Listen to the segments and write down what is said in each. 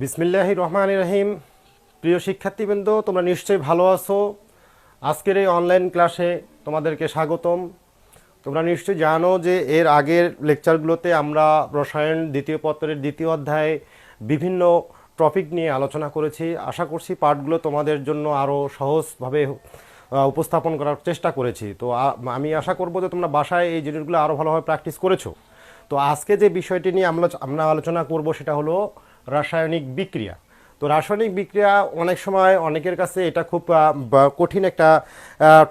বিসমিল্লাহ রহমান রহিম। প্রিয় শিক্ষার্থীবৃন্দ, তোমরা নিশ্চয়ই ভালো আছো। আজকের এই অনলাইন ক্লাসে তোমাদেরকে স্বাগতম। তোমরা নিশ্চয়ই জানো যে এর আগের লেকচারগুলোতে আমরা রসায়ন দ্বিতীয় পত্রের দ্বিতীয় অধ্যায়ে বিভিন্ন টপিক নিয়ে আলোচনা করেছি। আশা করছি পাঠগুলো তোমাদের জন্য আরও সহজভাবে উপস্থাপন করার চেষ্টা করেছি। তো আমি আশা করব যে তোমরা বাসায় এই জিনিসগুলো আরও ভালোভাবে প্র্যাকটিস করেছ। তো আজকে যে বিষয়টি নিয়ে আমরা আমরা আলোচনা করব সেটা হলো রাসায়নিক বিক্রিয়া। তো রাসায়নিক বিক্রিয়া অনেক সময় অনেকের কাছে এটা খুব কঠিন একটা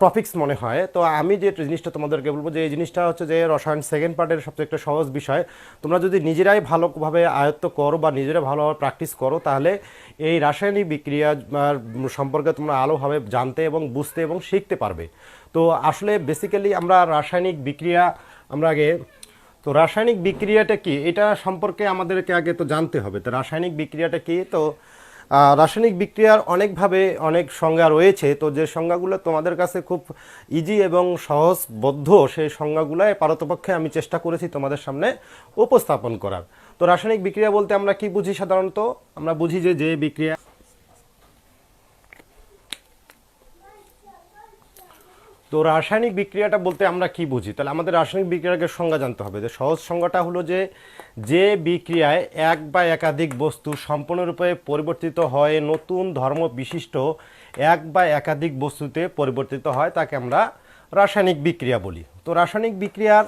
টপিকস মনে হয়। তো আমি যে জিনিসটা তোমাদেরকে বলব যে এই জিনিসটা হচ্ছে যে রসায়ন সেকেন্ড পার্টের সবচেয়ে একটা সহজ বিষয়। তোমরা যদি নিজেরাই ভালোভাবে আয়ত্ত করো বা নিজেরা ভালোভাবে প্র্যাকটিস করো, তাহলে এই রাসায়নিক বিক্রিয়া সম্পর্কে তোমরা আলোভাবে জানতে এবং বুঝতে এবং শিখতে পারবে। তো আসলে বেসিক্যালি আমরা রাসায়নিক বিক্রিয়া, আমরা আগে তো রাসায়নিক বিক্রিয়াটা কি? এটা সম্পর্কে আমাদেরকে আগে তো জানতে হবে। তো রাসায়নিক বিক্রিয়াটা কি? তো রাসায়নিক বিক্রিয়ার অনেকভাবে অনেক সংজ্ঞা রয়েছে। তো যে সংজ্ঞাগুলো তোমাদের কাছে খুব ইজি এবং সহজবদ্ধ, সেই সংজ্ঞাগুলোয় পারতপক্ষে আমি চেষ্টা করেছি তোমাদের সামনে উপস্থাপন করার। তো রাসায়নিক বিক্রিয়া বলতে আমরা কি বুঝি সাধারণত? আমরা বুঝি যে যে বিক্রিয়া তো রাসায়নিক বিক্রিয়াটা বলতে আমরা কি বুঝি? তাহলে আমাদের রাসায়নিক বিক্রিয়াকে সংজ্ঞা জানতে হবে। যে সহজ সংজ্ঞাটা হলো যে যে বিক্রিয়ায় এক বা একাধিক বস্তু সম্পূর্ণরূপে পরিবর্তিত হয়, নতুন ধর্ম বিশিষ্ট এক বা একাধিক বস্তুতে পরিবর্তিত হয়, তাকে আমরা রাসায়নিক বিক্রিয়া বলি। তো রাসায়নিক বিক্রিয়ার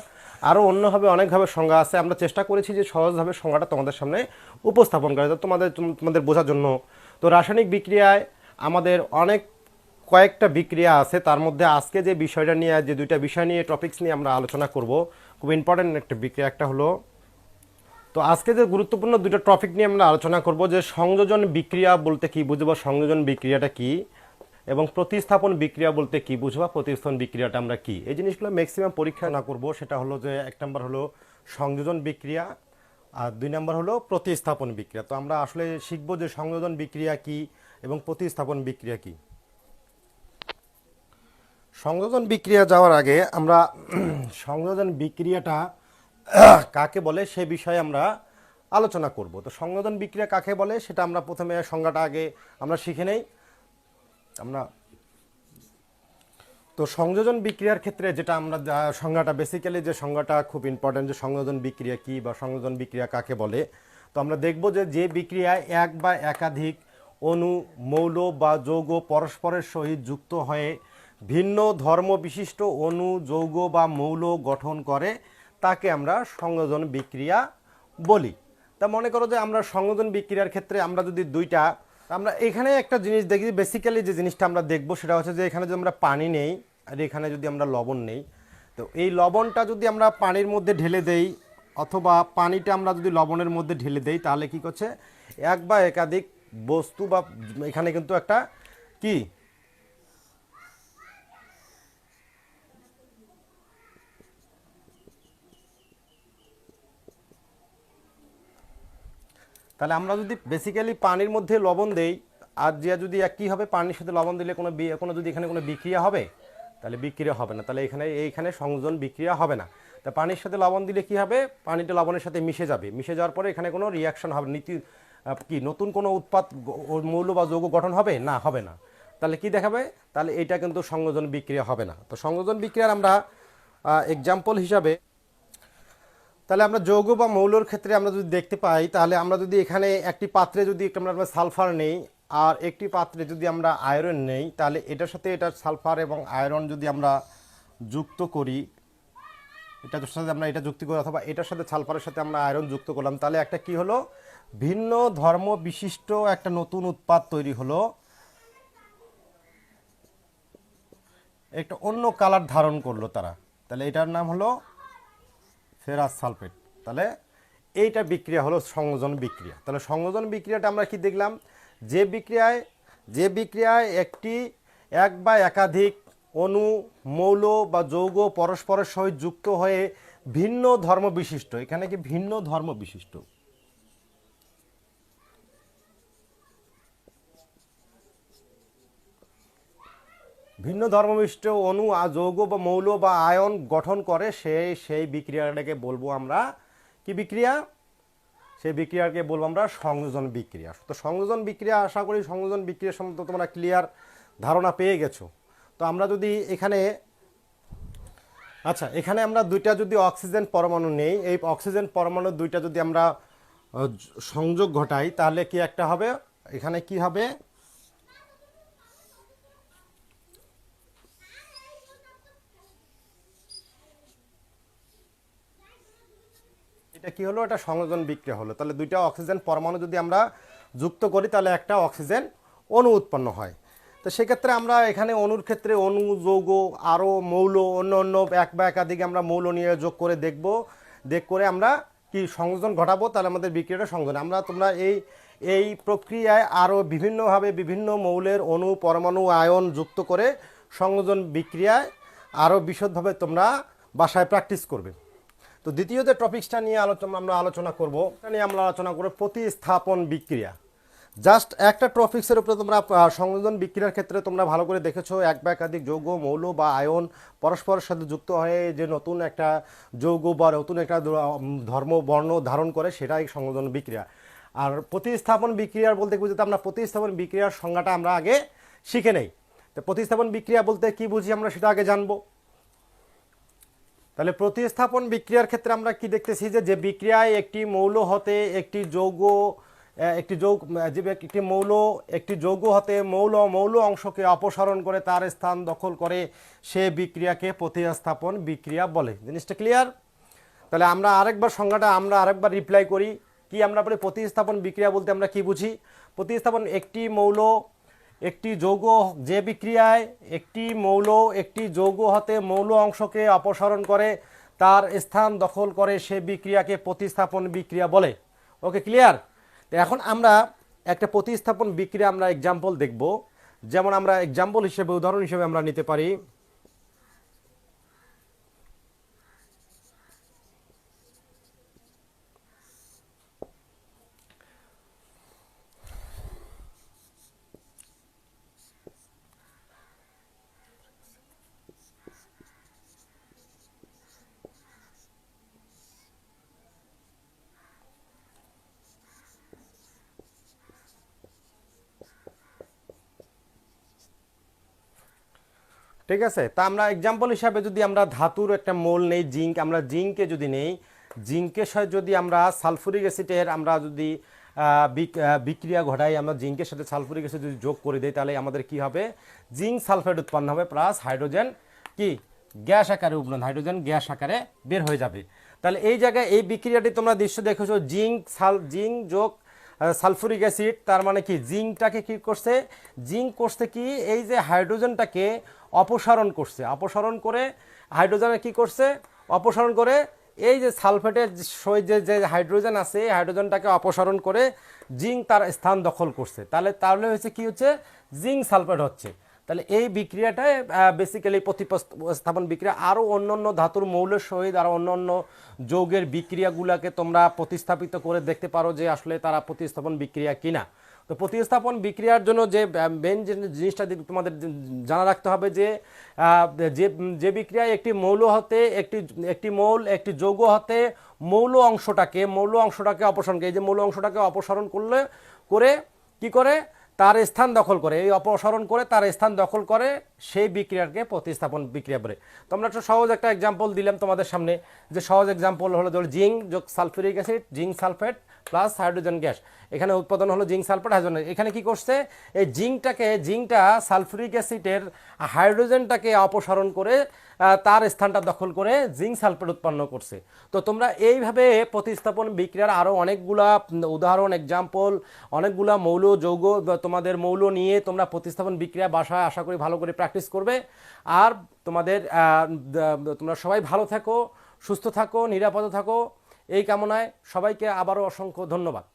আরও অন্যভাবে অনেকভাবে সংজ্ঞা আছে। আমরা চেষ্টা করেছি যে সহজভাবে সংজ্ঞাটা তোমাদের সামনে উপস্থাপন করা তোমাদের তোমাদের বোঝার জন্য তো রাসায়নিক বিক্রিয়ায় আমাদের অনেক কয়েকটা বিক্রিয়া আছে। তার মধ্যে আজকে যে বিষয়টা নিয়ে, যে দুইটা বিষয় নিয়ে টপিকস নিয়ে আমরা আলোচনা করব, খুব ইম্পর্টেন্ট একটা বিক্রিয়া। একটা হলো, তো আজকে যে গুরুত্বপূর্ণ দুটো টপিক নিয়ে আমরা আলোচনা করব, যে সংযোজন বিক্রিয়া বলতে কি বুঝব, সংযোজন বিক্রিয়াটা কি, এবং প্রতিস্থাপন বিক্রিয়া বলতে কি বুঝবা প্রতিস্থাপন বিক্রিয়াটা আমরা কি। এই জিনিসগুলো ম্যাক্সিমাম পরীক্ষা না করব, সেটা হলো যে এক নম্বর হলো সংযোজন বিক্রিয়া, আর দুই নম্বর হলো প্রতিস্থাপন বিক্রিয়া। তো আমরা আসলে শিখব যে সংযোজন বিক্রিয়া কি, এবং প্রতিস্থাপন বিক্রিয়া কি। সংযোজন বিক্রিয়া যাওয়ার আগে আমরা সংযোজন বিক্রিয়াটা কাকে বলে সে বিষয়ে আমরা আলোচনা করব। তো সংযোজন বিক্রিয়া কাকে বলে সেটা আমরা প্রথমে সংজ্ঞাটা আগে আমরা শিখে নেই। আমরা তো সংযোজন বিক্রিয়ার ক্ষেত্রে যেটা আমরা সংজ্ঞাটা বেসিক্যালি যে সংজ্ঞাটা খুব ইম্পর্টেন্ট যে সংযোজন বিক্রিয়া কি বা সংযোজন বিক্রিয়া কাকে বলে, তো আমরা দেখব যে যে বিক্রিয়ায় এক বা একাধিক অণু মৌল বা যৌগ পরস্পরের সহিত যুক্ত হয়ে ভিন্ন ধর্ম বিশিষ্ট অণু যৌগ বা মৌল গঠন করে, তাকে আমরা সংযোজন বিক্রিয়া বলি। তা মনে করো যে আমরা সংযোজন বিক্রিয়ার ক্ষেত্রে আমরা যদি দুইটা, আমরা এখানে একটা জিনিস দেখি বেসিক্যালি যে জিনিসটা আমরা দেখব সেটা হচ্ছে যে এখানে যদি আমরা পানি নেই আর এখানে যদি আমরা লবণ নেই, তো এই লবণটা যদি আমরা পানির মধ্যে ঢেলে দেই অথবা পানিটা আমরা যদি লবণের মধ্যে ঢেলে দেই, তাহলে কি করছে? এক বা একাধিক বস্তু বা এখানে কিন্তু একটা কি তাহলে আমরা যদি বেসিক্যালি পানির মধ্যে লবণ দেই, আর যে যদি কী হবে, পানির সাথে লবণ দিলে কোনো কোনো যদি এখানে কোনো বিক্রিয়া হবে, তাহলে বিক্রিয়া হবে না। তাহলে এখানে, এইখানে সংযোজন বিক্রিয়া হবে না। তা পানির সাথে লবণ দিলে কি হবে? পানিটা লবণের সাথে মিশে যাবে। মিশে যাওয়ার পরে এখানে কোনো রিয়াকশন হবে নীতি কি, নতুন কোনো উৎপাদ মৌল বা যৌগ গঠন হবে? না হবে না। তাহলে কি দেখাবে? তাহলে এটা কিন্তু সংযোজন বিক্রিয়া হবে না। তো সংযোজন বিক্রিয়ার আমরা এক্সাম্পল হিসাবে তাহলে আমরা যৌগ বা মৌলর ক্ষেত্রে আমরা যদি দেখতে পাই, তাহলে আমরা যদি এখানে একটি পাত্রে যদি আমরা সালফার নেই আর একটি পাত্রে যদি আমরা আয়রন নেই, তাহলে এটার সাথে এটার সালফার এবং আয়রন যদি আমরা যুক্ত করি, এটার সাথে আমরা এটা যুক্তি করি অথবা এটার সাথে সালফারের সাথে আমরা আয়রন যুক্ত করলাম, তাহলে একটা কি হলো? ভিন্ন ধর্ম বিশিষ্ট একটা নতুন উৎপাদ তৈরি হলো। একটা অন্য কালার ধারণ করল তারা। তাহলে এটার নাম হলো ফেরাস সালফেট। তাহলে এইটা বিক্রিয়া হলো সংযোজন বিক্রিয়া। তাহলে সংযোজন বিক্রিয়াটা আমরা কি দেখলাম? যে বিক্রিয়ায় যে বিক্রিয়ায় একটি এক বা একাধিক অনু মৌল বা যৌগ পরস্পরের সহিত যুক্ত হয়ে ভিন্ন ধর্ম বিশিষ্ট এখানে কি ভিন্ন ধর্ম বিশিষ্ট ভিন্ন ধর্মবিষ্ট আর যৌগ বা মৌল বা আয়ন গঠন করে সেই সেই বিক্রিয়াটাকে বলব আমরা কি বিক্রিয়া? সেই বিক্রিয়াকে বলব আমরা সংযোজন বিক্রিয়া। তো সংযোজন বিক্রিয়া, আশা করি সংযোজন বিক্রিয়া সম্বন্ধে তোমরা ক্লিয়ার ধারণা পেয়ে গেছো। তো আমরা যদি এখানে আচ্ছা এখানে আমরা দুইটা যদি অক্সিজেন পরমাণু নেই, এই অক্সিজেন পরমাণু দুইটা যদি আমরা সংযোগ ঘটাই, তাহলে কি একটা হবে? এখানে কি হবে? এটা কি হলো? এটা সংযোজন বিক্রিয়া হলো। তাহলে দুইটা অক্সিজেন পরমাণু যদি আমরা যুক্ত করি, তাহলে একটা অক্সিজেন অণু উৎপন্ন হয়। তো সেক্ষেত্রে আমরা এখানে অণুর ক্ষেত্রে অণু, যৌগ আরও মৌল, অন্য অন্য এক বা একাধিক আমরা মৌল নিয়ে যোগ করে দেখব। দেখ করে আমরা কি সংযোজন ঘটাবো, তাহলে আমাদের বিক্রিয়াটা সংযোজন। আমরা তোমরা এই এই প্রক্রিয়ায় আরও বিভিন্নভাবে বিভিন্ন মৌলের অণু, পরমাণু, আয়ন যুক্ত করে সংযোজন বিক্রিয়ায় আরও বিশদভাবে তোমরা বাসায় প্র্যাকটিস করবে। তো দ্বিতীয় যে টপিক্সটা নিয়ে আলোচনা আমরা আলোচনা করব। এটা নিয়ে আমরা আলোচনা করব প্রতিস্থাপন বিক্রিয়া। জাস্ট একটা টপিক্সের উপরে তোমরা সংযোজন বিক্রিয়ার ক্ষেত্রে তোমরা ভালো করে দেখেছ, এক বা একাধিক যৌগ, মৌল বা আয়ন পরস্পরের সাথে যুক্ত হয়ে যে নতুন একটা যৌগ বা নতুন একটা ধর্ম, বর্ণ ধারণ করে সেটাই সংযোজন বিক্রিয়া। আর প্রতিস্থাপন বিক্রিয়ার বলতে বুঝতে আমরা প্রতিস্থাপন বিক্রিয়ার সংজ্ঞাটা আমরা আগে শিখে নেই। তো প্রতিস্থাপন বিক্রিয়া বলতে কি বুঝি আমরা সেটা আগে জানব। তাহলে প্রতিস্থাপন বিক্রিয়ার ক্ষেত্রে আমরা কি দেখতেছি যে যে বিক্রিয়ায় একটি মৌল হতে একটি যৌগ একটি যৌগ যে একটি মৌল, একটি যৌগ হতে মৌল মৌল অংশকে অপসারণ করে তার স্থান দখল করে সে বিক্রিয়াকে প্রতিস্থাপন বিক্রিয়া বলে। জিনিসটা ক্লিয়ার তাহলে আমরা আরেকবার সংজ্ঞাটা, আমরা আরেকবার রিপ্লাই করি। কি আমরা বলি? প্রতিস্থাপন বিক্রিয়া বলতে আমরা কি বুঝি? প্রতিস্থাপন একটি মৌল একটি যৌগ যে বিক্রিয়ায় একটি মৌল, একটি যৌগ হতে মৌল অংশকে অপসারণ করে, তার স্থান দখল করে সে বিক্রিয়াকে প্রতিস্থাপন বিক্রিয়া বলে। Okay, clear? এখন আমরা একটা প্রতিস্থাপন বিক্রিয়া আমরা এক্সাম্পল দেখব। যেমন আমরা এক্সাম্পল হিসেবে, উদাহরণ হিসেবে আমরা নিতে পারি ঠিক আছে? তা আমরা এক্সাম্পল হিসাবে যদি আমরা ধাতুর একটা মোল নেই, জিঙ্ক, আমরা জিঙ্কে যদি নেই জিঙ্কের সাথে যদি আমরা সালফুরিক অ্যাসিডের আমরা যদি বিক- বিক্রিয়া ঘটাই, আমরা জিঙ্কের সাথে সালফুরিক অ্যাসিড যদি যোগ করে দিই, তাহলে আমাদের কি হবে? জিঙ্ক সালফেট উৎপন্ন হবে, প্লাস হাইড্রোজেন কি? গ্যাস আকারে উৎপন্ন, হাইড্রোজেন গ্যাস আকারে বের হয়ে যাবে। তাহলে এই জায়গায় এই বিক্রিয়াটি তোমরা দৃশ্য দেখেছ, জিঙ্ক সাল, জিঙ্ক যোগ সালফুরিক অ্যাসিড, তার মানে কি? জিঙ্কটাকে কি করছে? জিঙ্ক করছে কি? এই যে হাইড্রোজেনটাকে অপসারণ করছে। অপসারণ করে হাইড্রোজেনে কি করছে? অপসারণ করে এই যে সালফেটের যে যে হাইড্রোজেন আছে, এই হাইড্রোজেনটাকে অপসারণ করে জিঙ্ক তার স্থান দখল করছে। তাহলে তাহলে হচ্ছে কি হচ্ছে? জিঙ্ক সালফেট হচ্ছে। তাহলে এই বিক্রিয়াটায় বেসিক্যালি প্রতিস্থাপন বিক্রিয়া আরও অন্য অন্য ধাতুর মৌলের সহিত আর অন্য অন্য যৌগের বিক্রিয়াগুলোকে তোমরা প্রতিস্থাপিত করে দেখতে পারো যে আসলে তারা প্রতিস্থাপন বিক্রিয়া কিনা। তো প্রতিস্থাপন বিক্রিয়ার জন্য যে মেন যে জিনিসটা তোমাদের জানা রাখতে হবে যে যে যে বিক্রিয়ায় একটি মৌল হতে, একটি একটি মৌল, একটি যৌগ হতে মৌল অংশটাকে মৌল অংশটাকে অপসারণ এই যে মৌল অংশটাকে অপসারণ করলে, করে কি করে? তার স্থান দখল করে, এই অপসারণ করে তার স্থান দখল করে, সেই বিক্রিয়াকে প্রতিস্থাপন বিক্রিয়া বলে। তো আমরা একটা সহজ একটা এক্সাম্পল দিলাম তোমাদের সামনে, যে সহজ এক্সাম্পল হলো ধরো জিঙ্ক যোগ sulphuric acid, zinc sulphate plus hydrogen gas. এখানে উৎপাদন হলো জিঙ্ক সালফেট, হাইড্রোজেন এখানে কি করছে? এই জিঙ্কটাকে, জিঙ্কটা সালফিউরিক অ্যাসিডের হাইড্রোজেনটাকে অপসারণ করে তার স্থানটা দখল করে জিঙ্ক সালফেট উৎপন্ন করছে। তো তোমরা এইভাবে প্রতিস্থাপন বিক্রিয়ার আরও অনেকগুলা উদাহরণ এক্সাম্পল অনেকগুলা মৌল, যৌগ তোমাদের মৌল নিয়ে তোমরা প্রতিস্থাপন বিক্রিয়া বাসায় আশা করি ভালো করে প্র্যাকটিস করবে। আর তোমাদের তোমরা সবাই ভালো থাকো, সুস্থ থাকো, নিরাপদ থাকো। এই কামনায় সবাইকে আবারও অসংখ্য ধন্যবাদ।